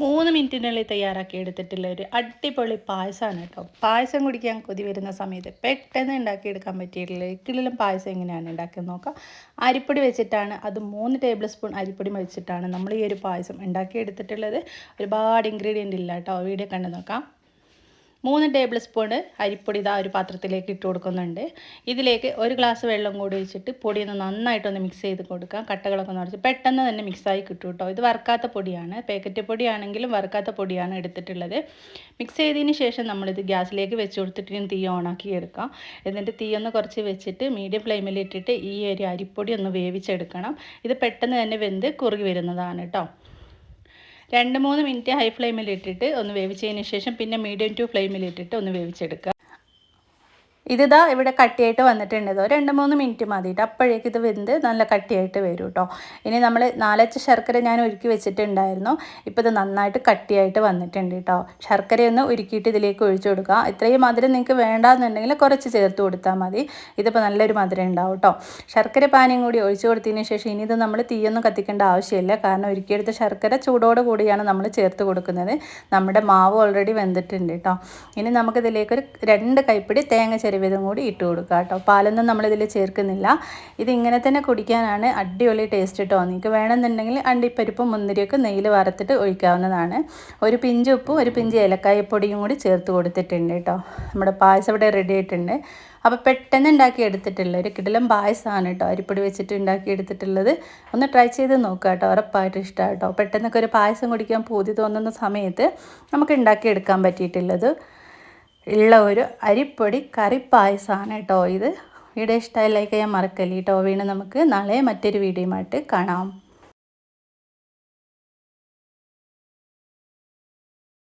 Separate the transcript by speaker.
Speaker 1: മൂന്ന് മിനിറ്റിനുള്ളിൽ തയ്യാറാക്കി എടുത്തിട്ടുള്ള ഒരു അടിപൊളി പായസമാണ് കേട്ടോ. പായസം കുടിക്കാൻ കൊതി വരുന്ന സമയത്ത് പെട്ടെന്ന് ഉണ്ടാക്കിയെടുക്കാൻ പറ്റിയിട്ടുള്ള കിളിലും പായസം എങ്ങനെയാണ് ഉണ്ടാക്കുന്നത് നോക്കാം. അരിപ്പൊടി വെച്ചിട്ടാണ് അത് മൂന്ന് ടേബിൾ സ്പൂൺ അരിപ്പൊടി വെച്ചിട്ടാണ് നമ്മൾ ഈ ഒരു പായസം ഉണ്ടാക്കിയെടുത്തിട്ടുള്ളത്. ഒരുപാട് ഇൻഗ്രീഡിയന്റ് ഇല്ല കേട്ടോ വീഡിയോ കണ്ട് നോക്കാം. മൂന്ന് ടേബിൾ സ്പൂൺ അരിപ്പൊടി ഇതാ ഒരു പാത്രത്തിലേക്ക് ഇട്ട് കൊടുക്കുന്നുണ്ട്. ഇതിലേക്ക് ഒരു ഗ്ലാസ് വെള്ളം കൂടി ഒഴിച്ചിട്ട് പൊടി ഒന്ന് നന്നായിട്ടൊന്ന് മിക്സ് ചെയ്ത് കൊടുക്കാം. കട്ടകളൊക്കെ നിറച്ച് പെട്ടെന്ന് തന്നെ മിക്സായി കിട്ടും കേട്ടോ ഇത് വറുക്കാത്ത പൊടിയാണ്. പാക്കറ്റ് പൊടിയാണെങ്കിലും വറുക്കാത്ത പൊടിയാണ് എടുത്തിട്ടുള്ളത്. മിക്സ് ചെയ്തതിന് ശേഷം നമ്മളിത് ഗ്യാസിലേക്ക് വെച്ച് കൊടുത്തിട്ട് തീ ഓണാക്കി എടുക്കാം. എന്നിട്ട് തീ ഒന്ന് കുറച്ച് വെച്ചിട്ട് മീഡിയം ഫ്ലെയിമിൽ ഇട്ടിട്ട് ഈ ഒരു അരിപ്പൊടി ഒന്ന് വേവിച്ചെടുക്കണം. ഇത് പെട്ടെന്ന് തന്നെ വെന്ത് കുറുകി വരുന്നതാണ് കേട്ടോ രണ്ട് മൂന്ന് മിനിറ്റ് ഹൈ ഫ്ലെയിമിൽ ഇട്ടിട്ട് ഒന്ന് വേവിച്ചതിന് ശേഷം പിന്നെ മീഡിയം ടു ഫ്ലെയിമിൽ ഇട്ടിട്ട് ഒന്ന് വേവിച്ചെടുക്കുക. ഇതിതാ ഇവിടെ കട്ടിയായിട്ട് വന്നിട്ടുണ്ട് രണ്ട് മൂന്ന് മിനിറ്റ് മതിയിട്ട് അപ്പോഴേക്ക് ഇത് വെന്ത് നല്ല കട്ടിയായിട്ട് വരും കേട്ടോ ഇനി നമ്മൾ നാലച്ച് ശർക്കര ഞാൻ ഒരുക്കി വെച്ചിട്ടുണ്ടായിരുന്നു. ഇപ്പോൾ ഇത് നന്നായിട്ട് കട്ടിയായിട്ട് വന്നിട്ടുണ്ട് കേട്ടോ ശർക്കരയൊന്ന് ഉരുക്കിയിട്ട് ഇതിലേക്ക് ഒഴിച്ചു കൊടുക്കുക. ഇത്രയും മധുരം നിങ്ങൾക്ക് വേണ്ടാന്നുണ്ടെങ്കിൽ കുറച്ച് ചേർത്ത് കൊടുത്താൽ മതി. ഇതിപ്പോൾ നല്ലൊരു മധുരം ഉണ്ടാവും കേട്ടോ ശർക്കര പാനിയും കൂടി ഒഴിച്ചു കൊടുത്തതിന് ശേഷം ഇനി ഇത് നമ്മൾ തീയൊന്നും കത്തിക്കേണ്ട ആവശ്യമില്ല. കാരണം ഒരുക്കിയെടുത്ത ശർക്കര ചൂടോട് കൂടിയാണ് നമ്മൾ ചേർത്ത് കൊടുക്കുന്നത്. നമ്മുടെ മാവ് ഓൾറെഡി വെന്തിട്ടുണ്ട് കേട്ടോ ഇനി നമുക്കിതിലേക്കൊരു രണ്ട് കൈപ്പിടി തേങ്ങ ചെറിയ ചെരുവിതും കൂടി ഇട്ട് കൊടുക്കുക കേട്ടോ. പാലൊന്നും നമ്മളിതിൽ ചേർക്കുന്നില്ല. ഇത് ഇങ്ങനെ തന്നെ കുടിക്കാനാണ് അടിപൊളി ടേസ്റ്റ് കേട്ടോ നിങ്ങൾക്ക് വേണമെന്നുണ്ടെങ്കിൽ അണ്ടിപ്പരിപ്പും മുന്തിരിയൊക്കെ നെയ്യിൽ വറുത്തിട്ട് ഒഴിക്കാവുന്നതാണ്. ഒരു പിഞ്ച് ഉപ്പും ഒരു പിഞ്ച് ഏലക്കായപ്പൊടിയും കൂടി ചേർത്ത് കൊടുത്തിട്ടുണ്ട് കേട്ടോ. നമ്മുടെ പായസം ഇവിടെ റെഡി ആയിട്ടുണ്ട്. അപ്പോൾ പെട്ടെന്ന് ഉണ്ടാക്കി എടുത്തിട്ടുള്ള ഒരു കിടലം പായസമാണ് കേട്ടോ അരിപ്പൊടി വെച്ചിട്ട് ഉണ്ടാക്കി എടുത്തിട്ടുള്ളത്. ഒന്ന് ട്രൈ ചെയ്ത് നോക്കുക കേട്ടോ ഉറപ്പായിട്ട് ഇഷ്ടമാണ് കേട്ടോ. പെട്ടെന്നൊക്കെ ഒരു പായസം കുടിക്കാൻ പൂതി തോന്നുന്ന സമയത്ത് നമുക്ക് ഉണ്ടാക്കി എടുക്കാൻ പറ്റിയിട്ടുള്ളത്. ഉള്ള ഒരു അരിപ്പൊടി കറിപ്പായസമാണ് കേട്ടോ ഇത്. വീഡിയോ ഇഷ്ടമായി ലൈക്ക് ചെയ്യാൻ മറക്കല്ലേ കേട്ടോ. വീണ്ടും നമുക്ക് നാളെ മറ്റൊരു വീഡിയോയുമായിട്ട് കാണാം.